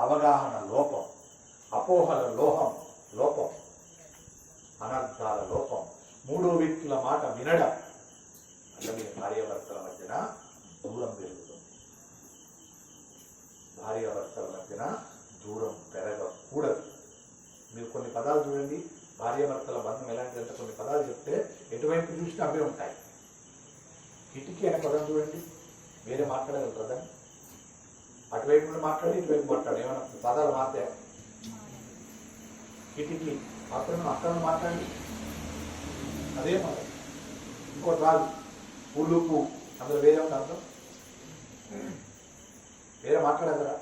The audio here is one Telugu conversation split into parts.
అవగాహన లోపం అపోహల లోహం లోపం అనర్థాల లోపం. మూడో వ్యక్తుల మాట వినడం. వల్ల మీ భార్యాభర్తల మధ్యన దూరం పెరుగుతుంది. భార్యాభర్తల మధ్యన దూరం పెరగకూడదు. మీరు కొన్ని పదాలు చూడండి. భార్యాభర్తల బంధం ఎలాంటిదంటే కొన్ని పదాలు చెప్తే ఎటువైపు చూసినా అవే ఉంటాయి. కిటికీ అనే పదం చూడండి. వేరే మాట్లాడగలరు దాన్ని? అటువైపు నుండి మాట్లాడి ఇటువైపు మాట్లాడు. ఏమైనా పదాలు మారితే కిటికీ అక్కడ అక్కడ మాట్లాడి. అదే మాట. ఇంకోటి రాదు. పులుపు అందులో వేరే ఉంది అర్థం? వేరే మాట్లాడగలరా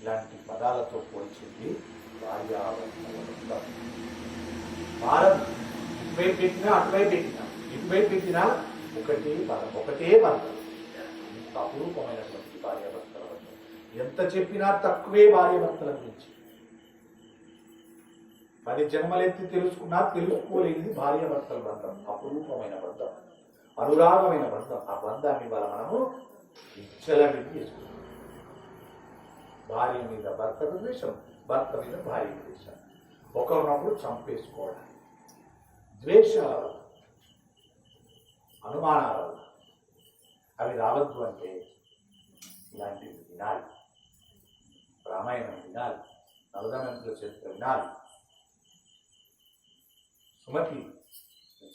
ఇలాంటి పదాలతో పోల్చింది భార్యాభర్తల భారం. ఇటువైపు పెట్టినా అటువైపు పెట్టినా. ఇటువైపు పెట్టినా ఒకటే పదం ఒకటే పదం అపురూపమైనటువంటి భార్యాభర్తల వద్ద. ఎంత చెప్పినా తక్కువే భార్యాభర్తల గురించి. పది జన్మలెత్తి తెలుసుకున్నా తెలుసుకోలేనిది భార్యాభర్తల బంధం అపురూపమైన బంధం అనురాగమైన బంధం. ఆ బంధాన్ని వల్ల మనము ఇచ్చలవిడి చేసుకుంటాం భార్య మీద భర్తకు ద్వేషం భర్త మీద భార్య ద్వేషం. ఒకరినప్పుడు చంపేసుకోవడం ద్వేషాల వల్ల అనుమానాల వల్ల. అవి రావద్దు అంటే ఇలాంటివి వినాలి. రామాయణం వినాలి. నవదమంతుల చరిత్ర వినాలి. సుమతి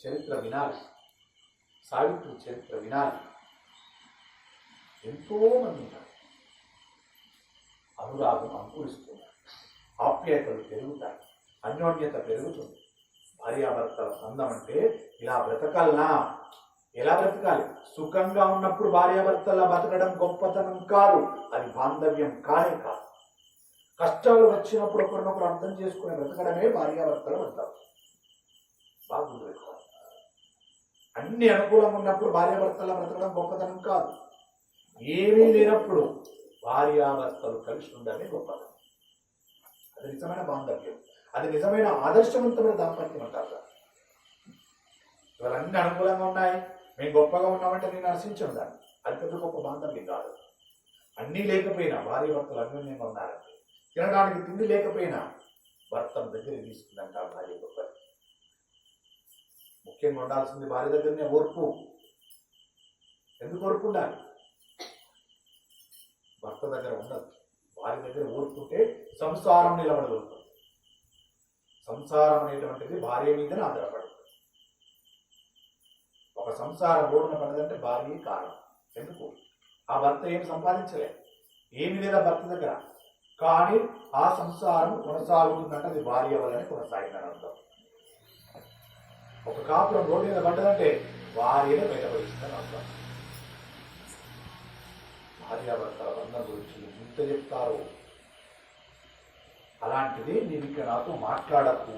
చరిత్ర వినాలి. సావిత్రి చరిత్ర వినాలి. ఎంతోమంది ఉన్నారు. అనురాగం అంకురిస్తున్నారు. ఆప్యాయతలు పెరుగుతాయి. అన్యోన్యత పెరుగుతుంది. భార్యాభర్తల బంధం అంటే ఇలా బ్రతకల్నా? ఎలా బ్రతకాలి? సుఖంగా ఉన్నప్పుడు భార్యాభర్తల బతకడం గొప్పతనం కాదు. అది బాంధవ్యం కానే కాదు. కష్టాలు వచ్చినప్పుడు ఒకరినొకరు అర్థం చేసుకునే బ్రతకడమే భార్యాభర్తలు అంటారు బాగుంది అన్ని అనుకూలంగా ఉన్నప్పుడు భార్యాభర్తల బ్రతకడం గొప్పతనం కాదు. ఏమీ లేనప్పుడు భార్యాభర్తలు కలిసి ఉండడమే గొప్పతనం. అది నిజమైన బాంధవ్యం. అది నిజమైన ఆదర్శవంతమైన దాంపత్యం అంటారు ఇవన్నీ అన్ని అనుకూలంగా ఉన్నాయి. మేము గొప్పగా ఉన్నామంటే నేను నరసించను దాన్ని. అది పెద్ద గొప్ప బాంధవ్యం కాదు. అన్నీ లేకపోయినా భార్య భర్తలు అన్యోన్యంగా ఉన్నారంటే తినడానికి తిండి లేకపోయినా భర్త దగ్గర తీసుకుందంట భార్య గొప్ప ముఖ్యంగా ఉండాల్సింది భార్య దగ్గరనే ఓర్పు. ఎందుకు ఓర్పు ఉండాలి? భర్త దగ్గర ఉండదు. భార్య దగ్గర ఓర్పుంటే సంసారం నిలబడగలుగుతుంది సంసారం అనేటువంటిది భార్య మీదనే ఆధారపడుతుంది సంసారం రోడ్డున పడదంటే భార్య కారణం. ఎందుకు? ఆ భర్త ఏం సంపాదించలే ఏమి లేదా భర్త దగ్గర? కానీ ఆ సంసారం కొనసాగుతుందంటే అది భార్య వల్లనే కొనసాగిందని అర్థం. ఒక కాపురం రోడ్డు మీద పడ్డదంటే భార్యనే బయటపడిస్తుందని అర్థం. భార్యాభర్తల బంధం గురించి ఇంత చెప్తారు? అలాంటిది నేను ఇక్కడ నాతో మాట్లాడకు